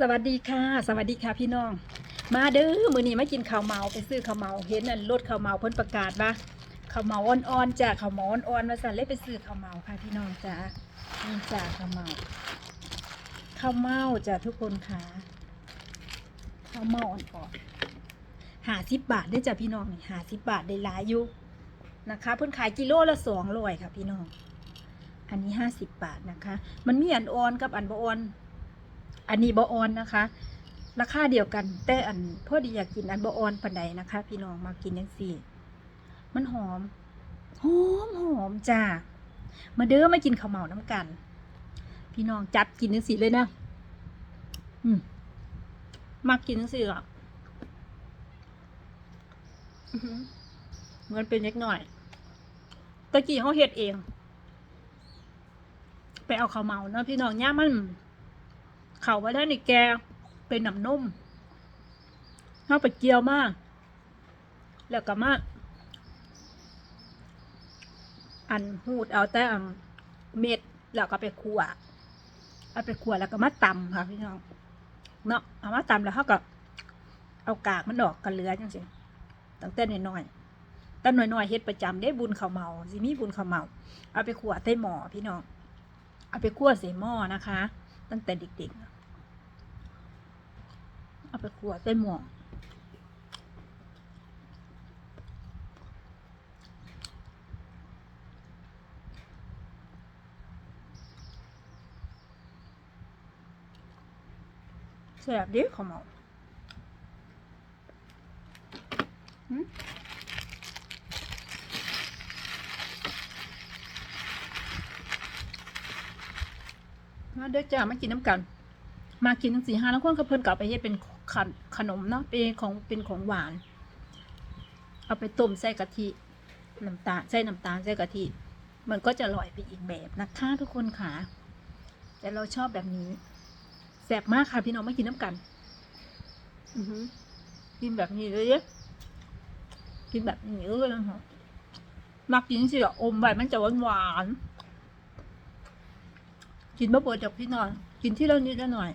สวัสดีค่ะ สวัสดีค่ะพี่น้อง มาเด้อมื้อนี้มากินข้าวเมาไปซื้อข้าวเมาเห็นอันรถข้าวเมาเพิ่นประกาศว่าข้าวเมาอ่อนๆจ้ะข้าวเมาอ่อนๆมาสั่นเลยไปซื้อข้าวเมาค่ะพี่น้องจ้ะนี่จ้ะข้าวเมาข้าวเมาจ้ะทุกคนค่ะข้าวเมาอ่อนๆหาสิบบาทได้จ้ะพี่น้องนี่หาสิบบาทได้หลายอยู่นะคะ เพิ่นขายกิโลละสองร้อยค่ะพี่น้อง อันนี้ห้าสิบบาทนะคะ มันมีอันอ่อนกับอันบ่อ่อน อันนี้บออนนะคะ ราคาเดียวกัน แต่อันพอดีอยากกินอันบออนปันใดนะคะ พี่น้องมากินยังสี่มันหอมหอมหอมจ้ามาเด้อมากินข้าวเหมาน้ำกัน พี่น้องจับกินยังสี่เลยนะอืมมากินยังสี่อะอื้อหือเหมือนเป็นเล็กหน่อยตะกี้เขาเฮ็ดเอง ไปเอาข้าวเหมาเนาะพี่น้องย่ามัน เขาว่าได้ในแกเป็นน้ำนุ่มเข้าไปเกียวมาก แล้วก็มาอันหูดเอาแต่อันเม็ดแล้วก็ไปคั่วเอาไปคั่วแล้วก็มาตำค่ะพี่น้องเนาะเอามาตำแล้วเขาก็เอากากมันออกกันเหลือจังสิตั้งแต่น้อยๆแต่น้อยๆเฮ็ดประจำได้บุญข้าวเมาสิมีบุญข้าวเมา เอาไปคั่วใส่หม้อพี่น้อง เอาไปคั่วใส่หม้อนะคะ ตั้งแต่เด็กๆ เอาไปขัวใส่หม้อแซ่บดิข้าวเหมามมาเด้อจ้ามากินน้ำกัน มากินทั้งสี่ห้าแล้วคนก็เพิ่นกลับไปเฮ็ดเป็น ขนขนมเนาะเป็นของเป็นของหวาน เอาไปต้มใส่กะทิน้ำตาลใส่น้ำตาลใส่กะทิมันก็จะอร่อยไปอีกแบบนะคะทุกคนค่ะ แต่เราชอบแบบนี้แซ่บมากค่ะพี่น้องมากินน้ำกันอือหือกินแบบนี้เลยเด้กินแบบนี้เลยนะคะมักกินสิอะอมไว้มันจะหวานหวานๆกินมะเบิดจากพี่น้องกินที่เรานิดละหน่อย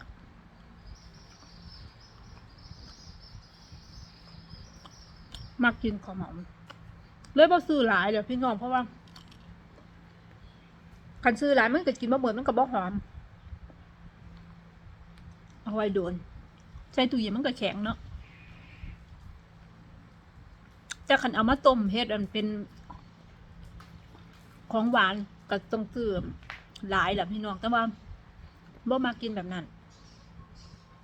มักกินของหอมเลยบ่ซื้อหลายเดี๋ยวพี่น้องเพราะว่าคันซื้อหลายมันก็กินบ่เบิดมันก็บ่หอม เอาไว้โดน ใส่ตู้เย็นมันก็แข็งเนาะจะขันเอามาต้มเฮ็ดอันเป็น ของหวานก็ต้องซื้อหลายแหละพี่น้องแต่ว่าบ่มากินแบบนั้น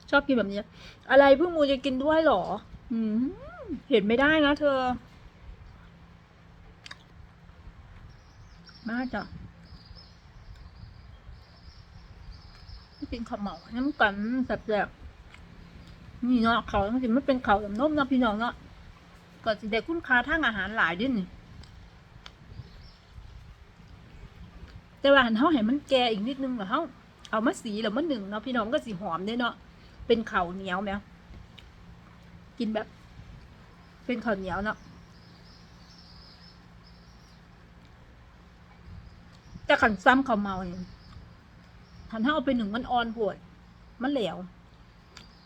ชอบกินแบบนี้ อะไรเพิ่งมูจะกินด้วยหรอ อืม เห็นไม่ได้นะเธอ มาจ้ะกินข้าวเหมาน้ำกันแสบๆนี่เนาะเขาจริงๆไม่เป็นเขาแบบนมนะพี่น้องเนาะก็สิได้คุณค่าทางอาหารหลายด้วยนี่แต่ว่าหันเฮาให้มันแก่อีกนิดนึงเหรอเฮาเอามาสีแล้วมันหนึ่งเนาะพี่น้องก็สีหอมเด้เนาะเป็นข้าเหนียวแมวกินแบบ เป็นข้าวเหนียวเนาะแต่ขันซ้ำข้าวเมาเนี่ยหันถ้าเอาไปหนึ่งมันอ่อนปวด มันเหลว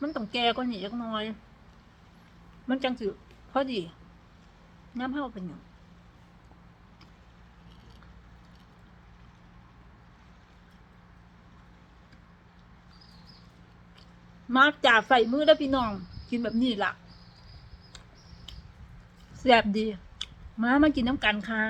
มันต้องแก่กว่านี้จักน่อย มันจังสิพอดีน้ำเท่าเป็นหนึ่งมาจากใส่มือได้อพี่น้อง กินแบบนี้ล่ะ แซ่บดี มามากินน้ำกันค่ะ